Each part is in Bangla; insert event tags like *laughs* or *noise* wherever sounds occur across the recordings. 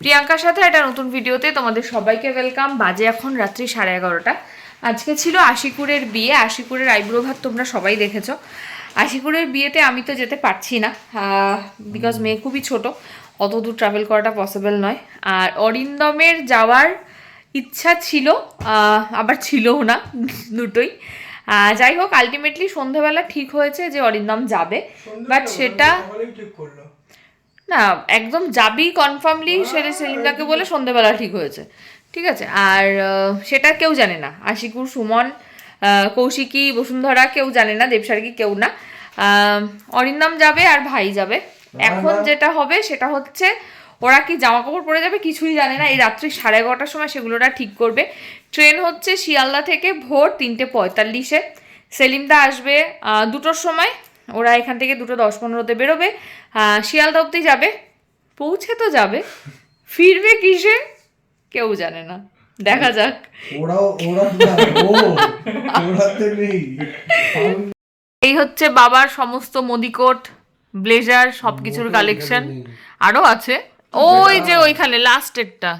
প্রিয়াঙ্কার সাথে একটা নতুন ভিডিওতে তোমাদের সবাইকে ওয়েলকাম বাজে এখন রাত্রি সাড়ে এগারোটা। আজকে ছিল আশিকুরের বিয়ে। আশিকুরের আইব্রো ভাত তোমরা সবাই দেখেছ। আশিকুরের বিয়েতে আমি তো যেতে পারছি না বিকজ মেয়ে খুবই ছোট। অত দূর ট্রাভেল করাটা পসিবল নয়। আর অরিন্দমের যাওয়ার ইচ্ছা ছিল আবার ছিলও না *laughs* দুটোই। যাই হোক আলটিমেটলি সন্ধেবেলা ঠিক হয়েছে যে অরিন্দম যাবে। বাট সেটা না একদম যাবি কনফার্মলি সেটা সেলিমদাকে বলে সন্ধেবেলা ঠিক হয়েছে। ঠিক আছে? আর সেটা কেউ জানে না। আশিকুর সুমন কৌশিকী বসুন্ধরা কেউ জানে না দেবসার্গী কেউ না। অরিন্দম যাবে আর ভাই যাবে। এখন যেটা হবে সেটা হচ্ছে ওরা কি জামা কাপড় পরে যাবে কিছুই জানে না। এই রাত্রি সাড়ে এগারোটার সময় সেগুলোটা ঠিক করবে। ট্রেন হচ্ছে শিয়ালদা থেকে ভোর তিনটে পঁয়তাল্লিশে। সেলিমদা আসবে দুটোর সময়। ওরা এখান থেকে দুটো দশ পনেরোতে বেরোবে। শিয়ালদা অব্দি যাবে। পৌঁছে তো যাবে। ফিরবে কিসে? কেউ জানে না। দেখা যাক। এই হচ্ছে বাবার সমস্ত মদিকোট ব্লেজার সব কিছুর কালেকশন আরও আছে। ওই যে ওইখানে লাস্টেরটা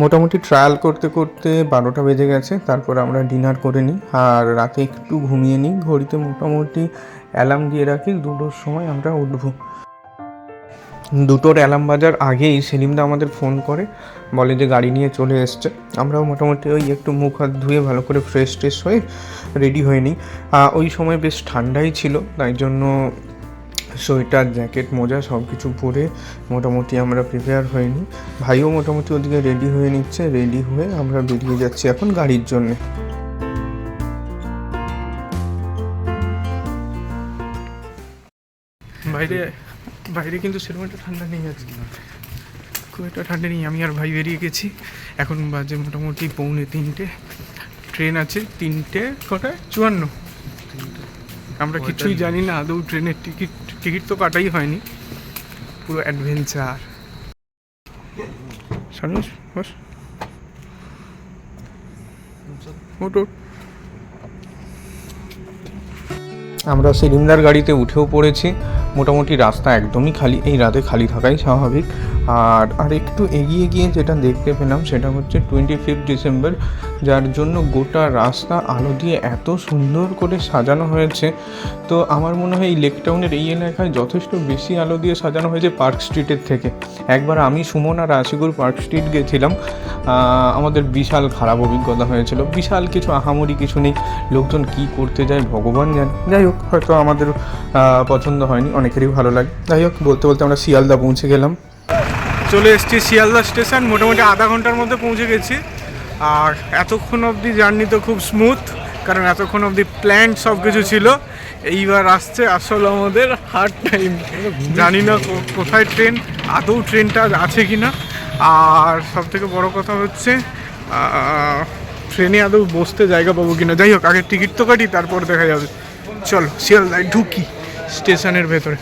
মোটামুটি ট্রায়াল করতে করতে বারোটা বেজে গেছে, তারপর আমরা ডিনার করে নিই। আর রাতে একটু ঘুমিয়ে নিই, ঘড়িতে মোটামুটি অ্যালার্ম দিয়ে রাখি, দুটোর সময় আমরা উঠবো। দুটোর অ্যালার্ম বাজার আগেই সেলিমদা আমাদের ফোন করে, বলে যে গাড়ি নিয়ে চলে এসছে। আমরাও মোটামুটি ওই একটু মুখ হাত ধুয়ে ভালো করে ফ্রেশ ট্রেশ হয়ে রেডি হয়ে নিই। ওই সময় বেশ ঠান্ডাই ছিল, তাই জন্য সোয়েটার জ্যাকেট মোজা সব কিছু পরে মোটামুটি আমরা প্রিপেয়ার হয়ে নিই ভাইও মোটামুটি ওদিকে রেডি হয়ে নিচ্ছে রেডি হয়ে আমরা বেরিয়ে যাচ্ছি এখন গাড়ির জন্যে। বাইরে বাইরে কিন্তু সেরকম একটা ঠান্ডা নেই আজকে। খুব একটা ঠান্ডা নেই আমি আর ভাই বেরিয়ে গেছি। এখন বাজে মোটামুটি পৌনে তিনটে। ট্রেন আছে তিনটে কটায় চুয়ান্ন। আমরা কিছুই জানি না আদৌ ট্রেনের টিকিট টিকিট তো কাটাই হয়নি। পুরো অ্যাডভেঞ্চার সানুষ বস। আমরা সিলিন্ডার গাড়িতে উঠেও পড়েছি। মোটামুটি রাস্তা একদমই খালি, এই রাতে খালি থাকাই স্বাভাবিক। আর আর একটু এগিয়ে গিয়ে যেটা দেখতে পেলাম সেটা হচ্ছে টোয়েন্টি ফিফথ ডিসেম্বর যার জন্য গোটা রাস্তা আলো দিয়ে এত সুন্দর করে সাজানো হয়েছে। তো আমার মনে হয় এই লেক টাউনের এই এলাকায় যথেষ্ট বেশি আলো দিয়ে সাজানো হয়েছে পার্ক স্ট্রিটের থেকে। একবার আমি, সুমন আর আশিকুর পার্ক স্ট্রিট গেছিলাম। আমাদের বিশাল খারাপ অভিজ্ঞতা হয়েছিল। বিশাল কিছু আহামরি কিছু নেই। লোকজন কি করতে যায় ভগবান জানে। যাই হোক, হয়তো আমাদের পছন্দ হয়নি। অনেকেরই ভালো লাগে। যাই হোক, বলতে বলতে আমরা শিয়ালদা পৌঁছে গেলাম। চলে এসেছি শিয়ালদা স্টেশন। মোটামুটি আধা ঘণ্টার মধ্যে পৌঁছে গেছি। আর এতক্ষণ অবধি জার্নি তো খুব স্মুথ কারণ এতক্ষণ অবধি প্ল্যান সব কিছু ছিল। এইবার আসছে আসল আমাদের হার্ড টাইম জানি না কোথায় ট্রেন আদৌ ট্রেনটা আছে কি না আর সব থেকে বড় কথা হচ্ছে ট্রেনে আদৌ বসতে জায়গা পাবো কিনা। যাই হোক আগে টিকিট তো কাটি, তারপর দেখা যাবে। চলো, শিয়ালদায় ঢুকি স্টেশনের ভেতরে।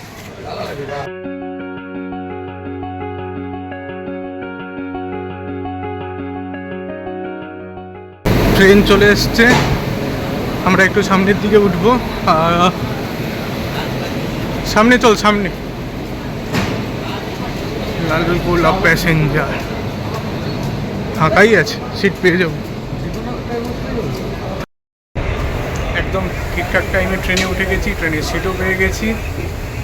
ট্রেন চলে এসছে। আমরা একটু সামনের দিকে উঠবো। সামনে চল, সামনে। লালগোলা প্যাসেঞ্জার ফাঁকাই আছে সিট পেয়ে যাব। একদম ঠিকঠাক টাইমে ট্রেনে উঠে গেছি ট্রেনের সিটও পেয়ে গেছি।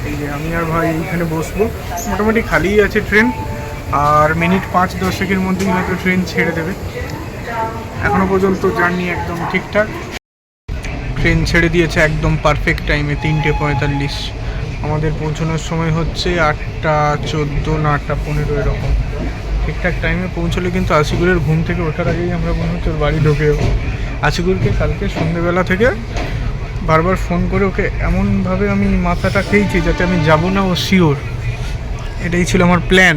এই যে আমি আর ভাই এইখানে বসবো। মোটামুটি খালিই আছে ট্রেন আর মিনিট পাঁচ দশেকের মধ্যেই হয়তো ট্রেন ছেড়ে দেবে। এখনও পর্যন্ত জার্নি একদম ঠিকঠাক। ট্রেন ছেড়ে দিয়েছে একদম পারফেক্ট টাইমে তিনটে পঁয়তাল্লিশ। আমাদের পৌঁছানোর সময় হচ্ছে আটটা চোদ্দ না আটটা পনেরো এরকম। ঠিকঠাক টাইমে পৌঁছলে কিন্তু আশিগুরের ঘুম থেকে ওঠার আগেই আমরা মনে হচ্ছে ওর বাড়ি ঢুকে আশিগুরকে কালকে সন্ধ্যেবেলা থেকে বারবার ফোন করে ওকে এমনভাবে আমি মাথাটা খেয়েছি যাতে আমি যাব না ও শিওর এটাই ছিল আমার প্ল্যান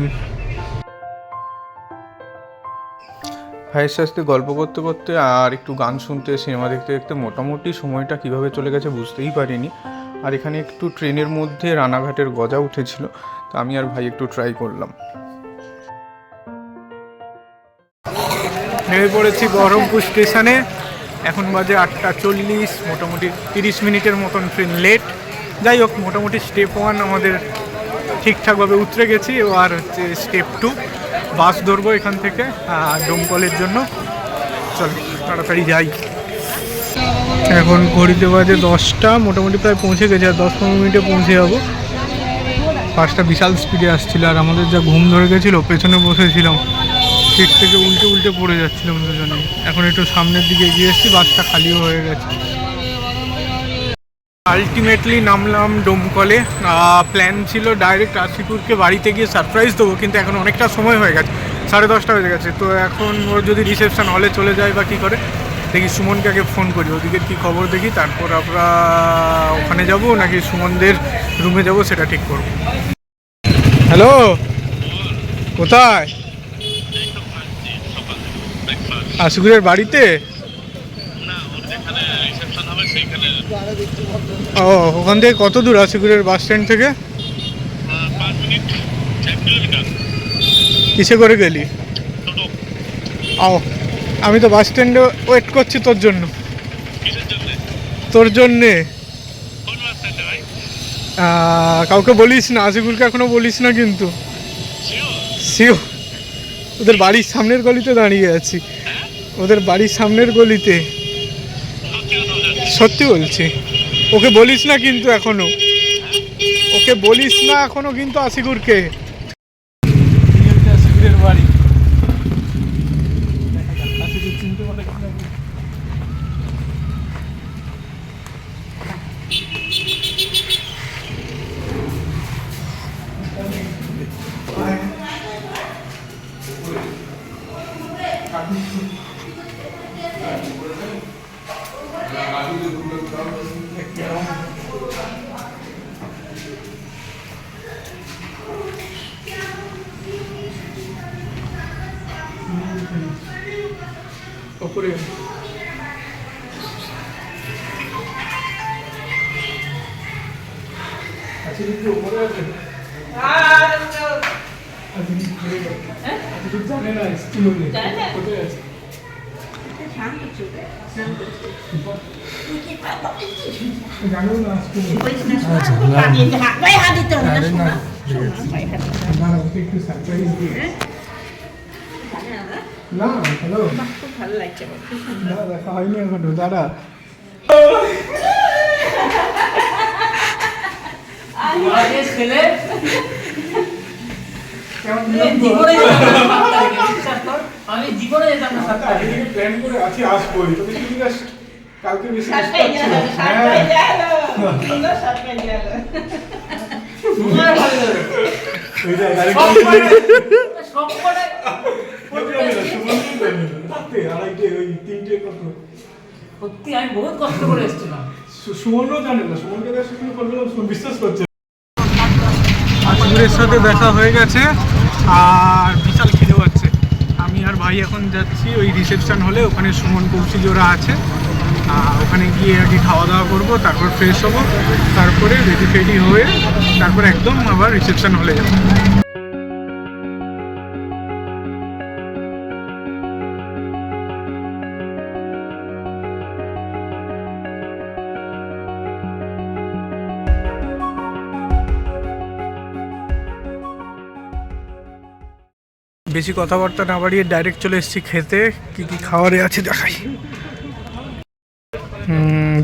ভাইয়ের সাথে গল্প করতে করতে আর একটু গান শুনতে, সিনেমা দেখতে দেখতে মোটামুটি সময়টা কীভাবে চলে গেছে বুঝতেই পারিনি। আর এখানে একটু ট্রেনের মধ্যে রানাঘাটের গজা উঠেছিল, তো আমি আর ভাই একটু ট্রাই করলাম। নেমে পড়েছি বহরমপুর স্টেশনে। এখন বাজে আটটা চল্লিশ, মোটামুটি তিরিশ মিনিটের মতন ট্রেন লেট যাই হোক, মোটামুটি স্টেপ ওয়ান আমাদের ঠিকঠাকভাবে উতরে গেছি আর হচ্ছে স্টেপ টু বাস ধরবো এখান থেকে ডোমকলের জন্য। চল, তাড়াতাড়ি যাই। এখন ঘড়িতে বাজে দশটা, মোটামুটি প্রায় পৌঁছে গেছে, আর দশ পনেরো মিনিটে পৌঁছে যাব। বাসটা বিশাল স্পিডে আসছিল, আর আমাদের যা ঘুম ধরে গেছিল, পেছনে বসেছিলাম। সিট থেকে উল্টে উল্টে পড়ে যাচ্ছিলাম দুজনে। এখন একটু সামনের দিকে এগিয়ে এসেছি, বাসটা খালিও হয়ে গেছে। আলটিমেটলি নামলাম ডোমকলে। প্ল্যান ছিল ডাইরেক্ট আশিপুরকে বাড়িতে গিয়ে সারপ্রাইজ দেবো, কিন্তু এখন অনেকটা সময় হয়ে গেছে। সাড়ে দশটা হয়ে গেছে। তো এখন ওর যদি রিসেপশন হলে চলে যায় বা কী করে, দেখি সুমনকে আগে ফোন করি, ওদিকে কী খবর দেখি, তারপর আমরা ওখানে যাব নাকি সুমনদের রুমে যাব, সেটা ঠিক করব। হ্যালো কোথায়? আশিকুরের বাড়িতে? ও ওখান থেকে কত দূর আশিকুরের বাস স্ট্যান্ড থেকে? কিসে করে গেলি? ও আমি তো বাস স্ট্যান্ডে ওয়েট করছি তোর জন্য। তোর জন্যে? কাউকে বলিস না আশিকুরকে এখনও বলিস না কিন্তু। ওদের বাড়ির সামনের গলিতে দাঁড়িয়ে আছি। ওদের বাড়ির সামনের গলিতে। সত্যি বলছি। ওকে বলিস না কিন্তু এখনও। ওকে বলিস না এখনও কিন্তু আশিকুরকে। না হ্যালো না দেখা হয়নি এখনও দাঁড়া আমি জীবনে যেতাম না সাতটা প্ল্যান করে আছি আসবোই তবে শুধু just কালকে বেশি miss সাতটাই করছি গেল না। সাতটাই হ্যাঁ, গেল সুন্দর সাতটাই গেল তোমার ভালো লাগে। ওইটা direct সব বলতে করে হবে। সব করে বলতে হবে না? সত্যি আমি বহুত কষ্ট করে এসেছিলাম। সুমনও জানে না সুমনকে বিশ্বাস করছে আশিকুরের সাথে দেখা হয়ে গেছে আর বিশাল খিদে পাচ্ছে আমি আর ভাই এখন যাচ্ছি ওই রিসেপশন হলে, ওখানে সুমন কৌশিক ওরা আছে। ওখানে গিয়ে আর কি খাওয়া দাওয়া করব, তারপর ফ্রেশ হব, তারপরে রেডি ফেডি হয়ে তারপর একদম আবার রিসেপশন হলে যাব। বেশি কথাবার্তা না বাড়িয়ে ডাইরেক্ট চলে এসেছি খেতে। কি কি খাবারে আছে দেখাই।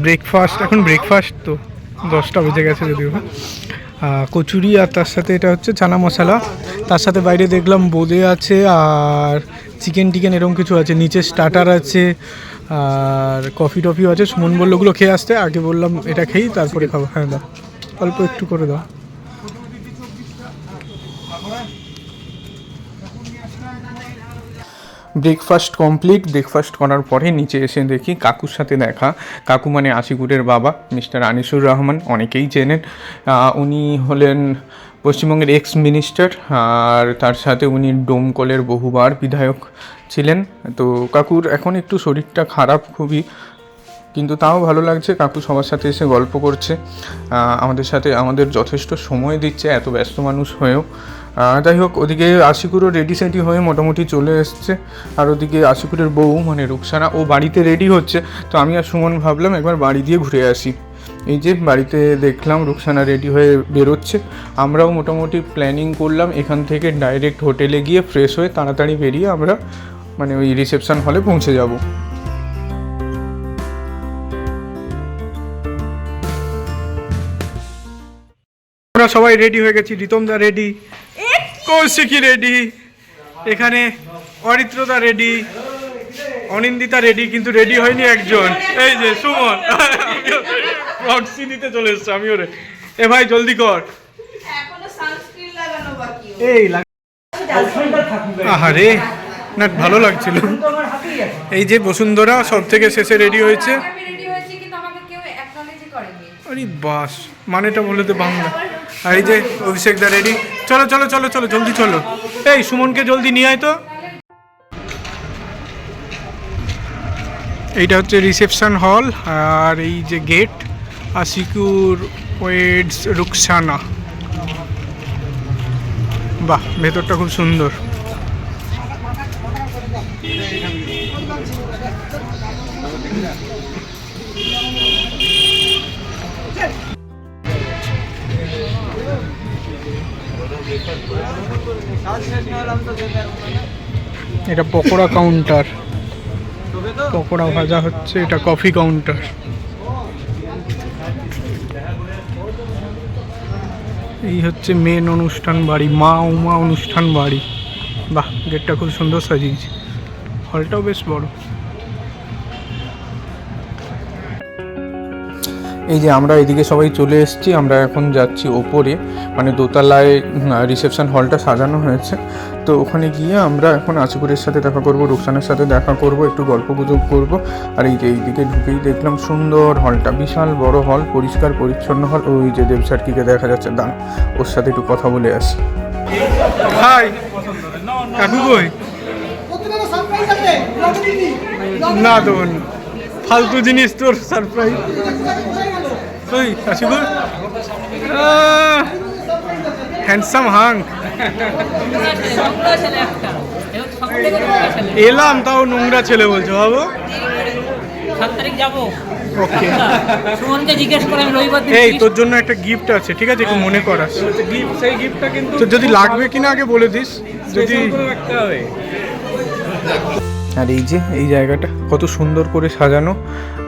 ব্রেকফাস্ট এখন ব্রেকফাস্ট তো, দশটা বেজে গেছে যদিও। কচুরি আর তার সাথে এটা হচ্ছে চানা মশলা। তার সাথে বাইরে দেখলাম বোঁদে আছে আর চিকেন টিকেন এরকম কিছু আছে। নিচে স্টার্টার আছে আর কফি টফিও আছে। সুমন বলল ওগুলো খেয়ে আসতে। আগে বললাম এটা খেয়েই তারপরে খাব। হ্যাঁ দাও। অল্প একটু করে দাও। ব্রেকফাস্ট কমপ্লিট ব্রেকফাস্ট করার পরে নিচে এসে দেখি কাকুর সাথে দেখা। কাকু মানে আশিকুরের বাবা, মিস্টার আনিসুর রহমান, অনেকেই চেনেন। উনি হলেন পশ্চিমবঙ্গের এক্স মিনিস্টার আর তার সাথে উনি ডোমকলের বহুবার বিধায়ক ছিলেন। তো কাকুর এখন একটু শরীরটা খারাপ খুবই, কিন্তু তাও ভালো লাগছে। কাকু সবার সাথে এসে গল্প করছে। আমাদের সাথে, আমাদের যথেষ্ট সময় দিচ্ছে, এত ব্যস্ত মানুষ হয়েও। যাই হোক, ওদিকে আশিকুরও রেডি সেডি হয়ে মোটামুটি চলে এসছে। আর ওদিকে আশিকুরের বউ মানে রুকসানা, ও বাড়িতে রেডি হচ্ছে। তো আমি আর সুমন ভাবলাম একবার বাড়ি দিয়ে ঘুরে আসি। এই যে বাড়িতে দেখলাম রুকসানা রেডি হয়ে বেরোচ্ছে। আমরাও মোটামুটি প্ল্যানিং করলাম, এখান থেকে ডাইরেক্ট হোটেলে গিয়ে ফ্রেশ হয়ে তাড়াতাড়ি বেরিয়ে আমরা মানে ওই রিসেপশন হলে পৌঁছে যাব। আমরা সবাই রেডি হয়ে গেছি রিতমদা রেডি কৌশিকী রেডি। এখানে অরিত্রদা রেডি অনিন্দিতা রেডি কিন্তু রেডি হয়নি একজন। এই যে সুমন। প্রক্সি দিতে চলে এসছে আমিও রে এ ভাই জলদি কর। এই আহারে না ভালো লাগছিল। এই যে বসুন্ধরা সব থেকে শেষে রেডি হয়েছে। আমি আরে বাস মানেটা বলে তো বাংলা। আর এই যে অভিষেক দা রেডি। চলো চলো চলো চলো, জলদি চলো। এই, সুমনকে জলদি নিয়ে আয় তো। এইটা হচ্ছে রিসেপশন হল আর এই যে গেট, আশিকুর ওয়েডস রুকসানা। বাহ, ভেতরটা খুব সুন্দর। এটা পকোড়া কাউন্টার পকোড়া ভাজা হচ্ছে এটা কফি কাউন্টার এই হচ্ছে মেন অনুষ্ঠান বাড়ি মা উমা অনুষ্ঠান বাড়ি। বাহ গেটটা খুব সুন্দর সাজিয়েছে। হলটাও বেশ বড়। এই যে আমরা এদিকে সবাই চলে এসেছি আমরা এখন যাচ্ছি ওপরে। মানে দোতলায় রিসেপশন হলটা সাজানো হয়েছে। তো ওখানে গিয়ে আমরা এখন আশিকুরের সাথে দেখা করব রুকসানের সাথে দেখা করব একটু গল্প গুজব করব। আর এই যে এইদিকে ঢুকেই দেখলাম সুন্দর হলটা বিশাল বড় হল পরিষ্কার পরিচ্ছন্ন হল ওই যে দেবসারকিকে দেখা যাচ্ছে দান ওর সাথে একটু কথা বলে আসি। হাই কাকু কই? না দেবন ফালতু জিনিস তোর সারপ্রাইজ ওই আশিকুর? হ্যান্ডসাম হাং এলাম তাও নোংরা ছেলে বলছো বাবু। সাত তারিখ যাব। ওকে সুমনকে জিজ্ঞেস করে আমি রবিবার দিন এই তোর জন্য একটা গিফট আছে ঠিক আছে? একটু মনে করাস। সেই গিফটটা কিন্তু যদি লাগবে কিনা আগে বলে দিস যদি রাখতে হবে। আর এই যে এই জায়গাটা কত সুন্দর করে সাজানো।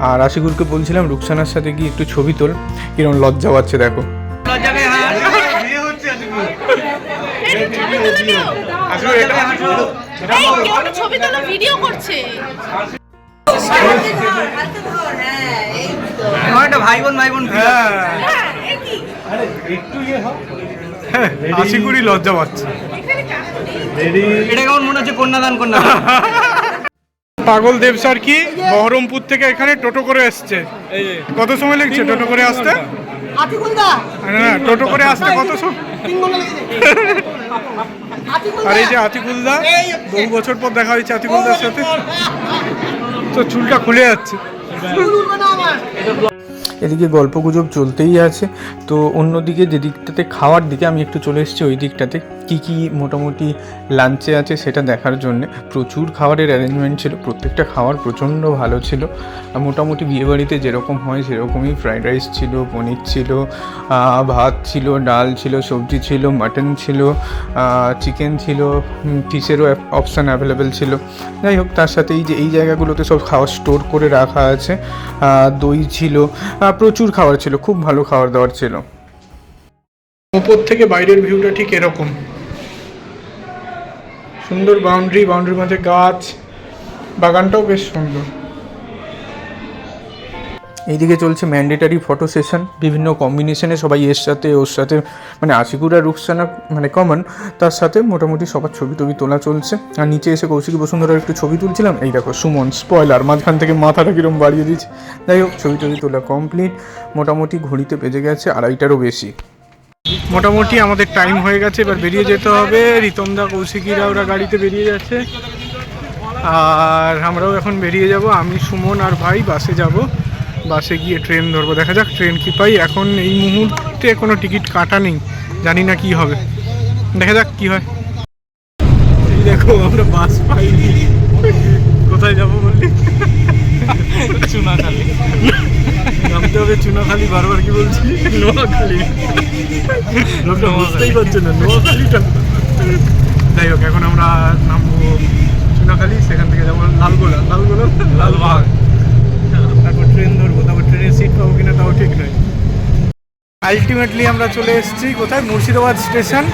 আর আশিকুরকে বলছিলাম রুকসানার সাথে গিয়ে একটু ছবি তোল। কিরম লজ্জা পাচ্ছে দেখো। আশিকুর, এটা- ছবি তোলা ভিডিও করছে হ্যাঁ আশিকুরই লজ্জা পাচ্ছে। এটা কেমন মনে হচ্ছে? কন্যাদান কন্যা *laughs* পাগল দেব স্যার কি বহরমপুর থেকে এখানে টোটো করে এসছে? কত সময় লেগেছে টোটো করে আসতে? না টোটো করে আসতে কত সময়? আর এই যে আতিকুলদা বহু বছর পর দেখা হয়েছে আতিকুলদার সাথে। তো চুলটা খুলে যাচ্ছে। এদিকে গল্প গুজব চলতেই আছে। তো অন্যদিকে যে দিকটাতে খাওয়ার দিকে আমি একটু চলে এসেছি ওই দিকটাতে। কি কি মোটামুটি লাঞ্চে আছে সেটা দেখার জন্য। প্রচুর খাবারের অ্যারেঞ্জমেন্ট ছিল, প্রত্যেকটা খাবার প্রচণ্ড ভালো ছিল। মোটামুটি বিয়েবাড়িতে যেরকম হয় সেরকমই ফ্রাইড রাইস ছিল, পনির ছিল ভাত ছিল, ডাল ছিল, সবজি ছিল মাটন ছিল চিকেন ছিল ফিশেরও অপশান অ্যাভেলেবেল ছিল। যাই হোক, তার সাথে এই যে এই জায়গাগুলোতে সব খাবার স্টোর করে রাখা আছে দই ছিল প্রচুর খাবার ছিল, খুব ভালো খাবার দাবার ছিল। ওপর থেকে বাইরের ভিউটা ঠিক এরকম। সুন্দর বাউন্ডারি বাউন্ডারির মাঝে গাছ, বাগানটাও বেশ সুন্দর। এইদিকে চলছে ম্যান্ডেটারি ফটো সেশন বিভিন্ন কম্বিনেশনে সবাই এর সাথে, ওর সাথে মানে আশিকুরা রুকসানা মানে কমন, তার সাথে মোটামুটি সবার ছবি টবি তোলা চলছে। আর নিচে এসে কৌশিকী বসুন্ধরার একটু ছবি তুলছিলাম, এই দেখো সুমন স্পয়লার মাঝখান থেকে মাথাটা কিরম বাড়িয়ে দিচ্ছে। যাই হোক, ছবি টবি তোলা কমপ্লিট মোটামুটি ঘড়িতে বেজে গেছে আড়াইটারও বেশি। মোটামুটি আমাদের টাইম হয়ে গেছে, এবার বেরিয়ে যেতে হবে। রিতমদা কৌশিকীরা ওরা গাড়িতে বেরিয়ে যাচ্ছে। আর আমরাও এখন বেরিয়ে যাব। আমি, সুমন আর ভাই বাসে যাব। বাসে গিয়ে ট্রেন ধরবো। দেখা যাক ট্রেন কি পাই। এখন এই মুহূর্তে কোনো টিকিট কাটা নেই। জানি না কি হবে। দেখা যাক কি হয়। দেখো, আমরা বাস পাইনি কোথায় যাব বললি চুনাখালি নামতে হবে চুনাখালি বারবার কি বলছি নোয়াখালী লোকটা বুঝতেই পারছে না নোয়াখালীটা যাই হোক এখন আমরা নামবো চুনাখালী সেখান থেকে যাব লালগোলা। লালগোলা লালবাগ। তারপর ট্রেন ধরবো তারপর ট্রেনের সিট পাবো কিনা তাও ঠিক নয় আলটিমেটলি আমরা চলে এসেছি কোথায়? মুর্শিদাবাদ স্টেশন।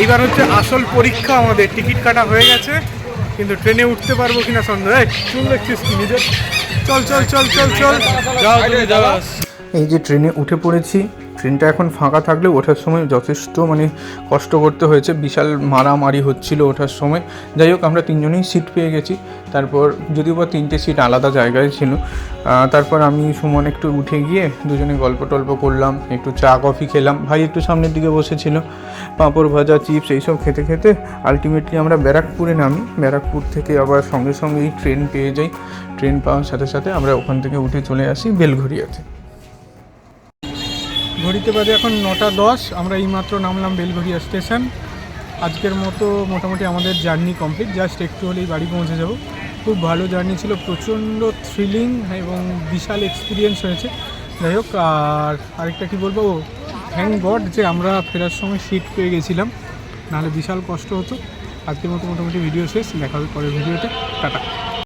এইবার হচ্ছে আসল পরীক্ষা আমাদের। টিকিট কাটা হয়ে গেছে কিন্তু ট্রেনে উঠতে পারব কিনা সন্দেহ। এই, চুল দেখছিস কি নিজের? চল চল চল চল চল। যাও তুমি যাও। এই যে ট্রেনে উঠে পড়েছি ট্রেনটা এখন ফাঁকা থাকলেও ওঠার সময় যথেষ্ট মানে কষ্ট করতে হয়েছে। বিশাল মারামারি হচ্ছিল ওঠার সময়। যাই হোক, আমরা তিনজনেই সিট পেয়ে গেছি। তারপর যদিও বা তিনটে সিট আলাদা জায়গায় ছিল তারপর আমি সুমন একটু উঠে গিয়ে দুজনে গল্প টল্প করলাম, একটু চা, কফি খেলাম। ভাই একটু সামনের দিকে বসেছিল, পাঁপড় ভাজা চিপস এইসব খেতে খেতে আলটিমেটলি আমরা ব্যারাকপুরে নামি। ব্যারাকপুর থেকে আবার সঙ্গে সঙ্গেই ট্রেন পেয়ে যাই। ট্রেন পাওয়ার সাথে সাথে আমরা ওখান থেকে উঠে চলে আসি বেলঘরিয়াতে ঘড়িতে বাজে এখন নটা দশ। আমরা এইমাত্র নামলাম বেলঘরিয়া স্টেশন। আজকের মতো মোটামুটি আমাদের জার্নি কমপ্লিট। জাস্ট একটু হলেই বাড়ি পৌঁছে যাব। খুব ভালো জার্নি ছিল, প্রচণ্ড থ্রিলিং এবং বিশাল এক্সপিরিয়েন্স হয়েছে। যাই হোক, আর আরেকটা কি বলব? থ্যাংক গড যে আমরা ফেরার সময় সিট পেয়ে গেছিলাম। নাহলে বিশাল কষ্ট হতো। আজকের মতো মোটামুটি ভিডিও শেষ। দেখা হবে পরের ভিডিওতে টাটা।